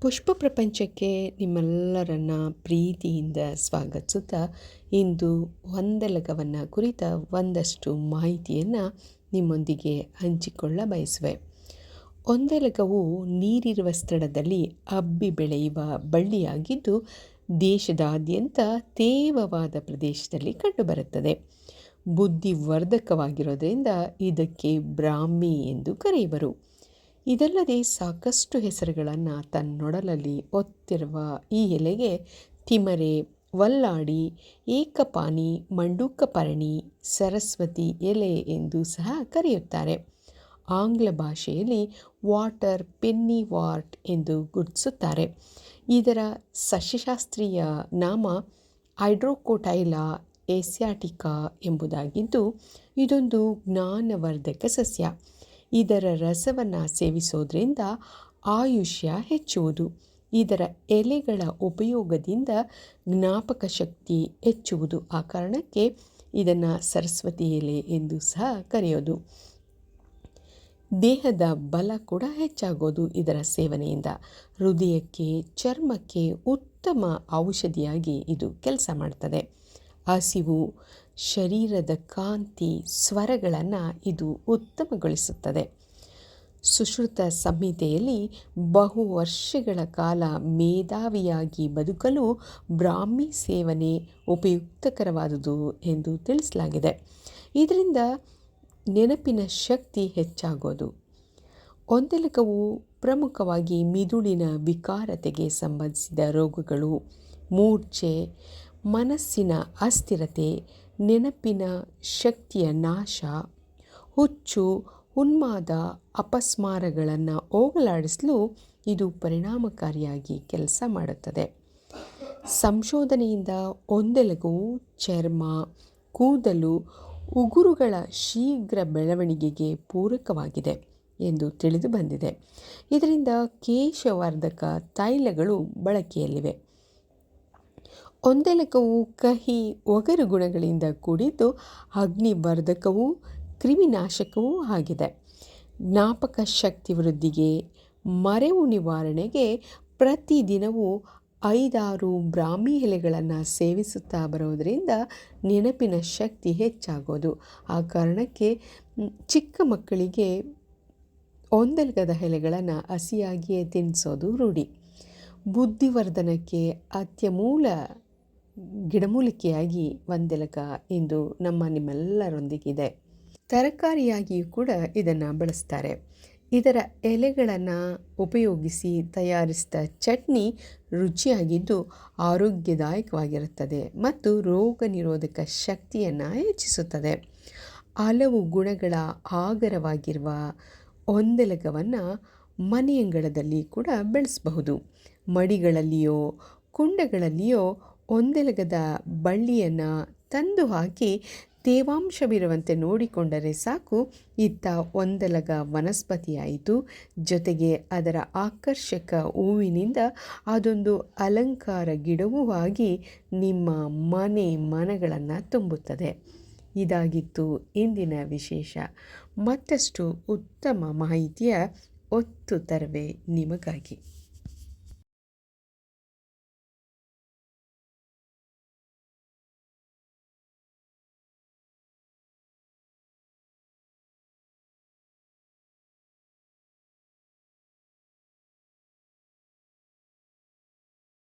ಪುಷ್ಪ ಪ್ರಪಂಚಕ್ಕೆ ನಿಮ್ಮೆಲ್ಲರನ್ನ ಪ್ರೀತಿಯಿಂದ ಸ್ವಾಗತಿಸುತ್ತಾ ಇಂದು ಒಂದೆಲಗವನ್ನು ಕುರಿತ ಒಂದಷ್ಟು ಮಾಹಿತಿಯನ್ನು ನಿಮ್ಮೊಂದಿಗೆ ಹಂಚಿಕೊಳ್ಳ ಬಯಸುವೆ. ಒಂದೆಲಗವು ನೀರಿರುವ ಸ್ಥಳದಲ್ಲಿ ಹಬ್ಬಿ ಬೆಳೆಯುವ ಬಳ್ಳಿಯಾಗಿದ್ದು, ದೇಶದಾದ್ಯಂತ ತೇವವಾದ ಪ್ರದೇಶದಲ್ಲಿ ಕಂಡುಬರುತ್ತದೆ. ಬುದ್ಧಿವರ್ಧಕವಾಗಿರೋದರಿಂದ ಇದಕ್ಕೆ ಬ್ರಾಹ್ಮಿ ಎಂದು ಕರೆಯುವರು. ಇದಲ್ಲದೆ ಸಾಕಷ್ಟು ಹೆಸರುಗಳನ್ನು ತನ್ನೊಡಲಲ್ಲಿ ಒತ್ತಿರುವ ಈ ಎಲೆಗೆ ತಿಮರೆ, ವಲ್ಲಾಡಿ ಏಕಪಾನಿ ಮಂಡೂಕಪರ್ಣಿ, ಸರಸ್ವತಿ ಎಲೆ ಎಂದು ಸಹ ಕರೆಯುತ್ತಾರೆ. ಆಂಗ್ಲ ಭಾಷೆಯಲ್ಲಿ ವಾಟರ್ ಪೆನ್ನಿ ವಾರ್ಟ್ ಎಂದು ಗುರುತಿಸುತ್ತಾರೆ. ಇದರ ಸಸ್ಯಶಾಸ್ತ್ರೀಯ ನಾಮ ಹೈಡ್ರೋಕೋಟೈಲಾ ಏಸ್ಯಾಟಿಕಾ ಎಂಬುದಾಗಿದ್ದು, ಇದೊಂದು ಜ್ಞಾನವರ್ಧಕ ಸಸ್ಯ. ಇದರ ರಸವನ್ನು ಸೇವಿಸೋದ್ರಿಂದ ಆಯುಷ್ಯ ಹೆಚ್ಚುವುದು. ಇದರ ಎಲೆಗಳ ಉಪಯೋಗದಿಂದ ಜ್ಞಾಪಕ ಶಕ್ತಿ ಹೆಚ್ಚುವುದು. ಆ ಕಾರಣಕ್ಕೆ ಇದನ್ನು ಸರಸ್ವತಿ ಎಲೆ ಎಂದು ಸಹ ಕರೆಯೋದು. ದೇಹದ ಬಲ ಕೂಡ ಹೆಚ್ಚಾಗೋದು ಇದರ ಸೇವನೆಯಿಂದ. ಹೃದಯಕ್ಕೆ, ಚರ್ಮಕ್ಕೆ ಉತ್ತಮ ಔಷಧಿಯಾಗಿ ಇದು ಕೆಲಸ ಮಾಡ್ತದೆ. ಹಸಿವು ಶರೀರದ ಕಾಂತಿ ಸ್ವರಗಳನ್ನು ಇದು ಉತ್ತಮಗೊಳಿಸುತ್ತದೆ. ಸುಶ್ರುತ ಸಂಹಿತೆಯಲ್ಲಿ ಬಹು ವರ್ಷಗಳ ಕಾಲ ಮೇಧಾವಿಯಾಗಿ ಬದುಕಲು ಬ್ರಾಹ್ಮಿ ಸೇವನೆ ಉಪಯುಕ್ತಕರವಾದುದು ಎಂದು ತಿಳಿಸಲಾಗಿದೆ. ಇದರಿಂದ ನೆನಪಿನ ಶಕ್ತಿ ಹೆಚ್ಚಾಗೋದು. ಒಂದೆಲಕವು ಪ್ರಮುಖವಾಗಿ ಮಿದುಳಿನ ವಿಕಾರತೆಗೆ ಸಂಬಂಧಿಸಿದ ರೋಗಗಳು, ಮೂರ್ಛೆ, ಮನಸ್ಸಿನ ಅಸ್ಥಿರತೆ ನೆನಪಿನ ಶಕ್ತಿಯ ನಾಶ. ಹುಚ್ಚು ಉನ್ಮಾದ ಅಪಸ್ಮಾರಗಳನ್ನು ಹೋಗಲಾಡಿಸಲು ಇದು ಪರಿಣಾಮಕಾರಿಯಾಗಿ ಕೆಲಸ ಮಾಡುತ್ತದೆ. ಸಂಶೋಧನೆಯಿಂದ ಒಂದೆಲಗು ಚರ್ಮ, ಕೂದಲು, ಉಗುರುಗಳ ಶೀಘ್ರ ಬೆಳವಣಿಗೆಗೆ ಪೂರಕವಾಗಿದೆ ಎಂದು ತಿಳಿದು ಬಂದಿದೆ. ಇದರಿಂದ ಕೇಶವರ್ಧಕ ತೈಲಗಳು ಬಳಕೆಯಲ್ಲಿವೆ. ಒಂದೆಲಕವು ಕಹಿ ಒಗರು ಗುಣಗಳಿಂದ ಕೂಡಿದ್ದು ಅಗ್ನಿವರ್ಧಕವೂ ಕ್ರಿಮಿನಾಶಕವೂ ಆಗಿದೆ. ಜ್ಞಾಪಕ ಶಕ್ತಿ ವೃದ್ಧಿಗೆ ಮರೆವು ನಿವಾರಣೆಗೆ ಪ್ರತಿದಿನವೂ ಐದಾರು ಬ್ರಾಹ್ಮಿ ಎಲೆಗಳನ್ನು ಸೇವಿಸುತ್ತಾ ಬರೋದರಿಂದ ನೆನಪಿನ ಶಕ್ತಿ ಹೆಚ್ಚಾಗೋದು. ಆ ಕಾರಣಕ್ಕೆ ಚಿಕ್ಕ ಮಕ್ಕಳಿಗೆ ಒಂದೆಲಗದ ಎಲೆಗಳನ್ನು ಹಸಿಯಾಗಿಯೇ ತಿನ್ನಿಸೋದು ರೂಢಿ. ಬುದ್ಧಿವರ್ಧನಕ್ಕೆ ಅತ್ಯಮೂಲ ಗಿಡಮೂಲಿಕೆಯಾಗಿ ಒಂದೆಲಕ ಇಂದು ನಮ್ಮ ನಿಮ್ಮೆಲ್ಲರೊಂದಿಗಿದೆ. ತರಕಾರಿಯಾಗಿಯೂ ಕೂಡ ಇದನ್ನು ಬಳಸ್ತಾರೆ. ಇದರ ಎಲೆಗಳನ್ನು ಉಪಯೋಗಿಸಿ ತಯಾರಿಸಿದ ಚಟ್ನಿ ರುಚಿಯಾಗಿದ್ದು ಆರೋಗ್ಯದಾಯಕವಾಗಿರುತ್ತದೆ ಮತ್ತು ರೋಗ ನಿರೋಧಕ ಶಕ್ತಿಯನ್ನು ಹೆಚ್ಚಿಸುತ್ತದೆ. ಹಲವು ಗುಣಗಳ ಆಗರವಾಗಿರುವ ಒಂದೆಲಗವನ್ನು ಮನೆಯಂಗಳದಲ್ಲಿ ಕೂಡ ಬೆಳೆಸಬಹುದು. ಮಡಿಗಳಲ್ಲಿಯೋ, ಕುಂಡಗಳಲ್ಲಿಯೋ ಒಂದೆಲಗದ ಬಳ್ಳಿಯನ್ನು ತಂದು ಹಾಕಿ ತೇವಾಂಶವಿರುವಂತೆ ನೋಡಿಕೊಂಡರೆ ಸಾಕು. ಇತ್ತ ಒಂದೆಲಗ ವನಸ್ಪತಿಯಾಯಿತು. ಜೊತೆಗೆ ಅದರ ಆಕರ್ಷಕ ಹೂವಿನಿಂದ ಅದೊಂದು ಅಲಂಕಾರ ಗಿಡವೂ ಆಗಿ ನಿಮ್ಮ ಮನೆ ಮನಗಳನ್ನು ತುಂಬುತ್ತದೆ. ಇದಾಗಿತ್ತು ಇಂದಿನ ವಿಶೇಷ. ಮತ್ತಷ್ಟು ಉತ್ತಮ ಮಾಹಿತಿಯ ಒತ್ತು ತರವೇ ನಿಮಗಾಗಿ.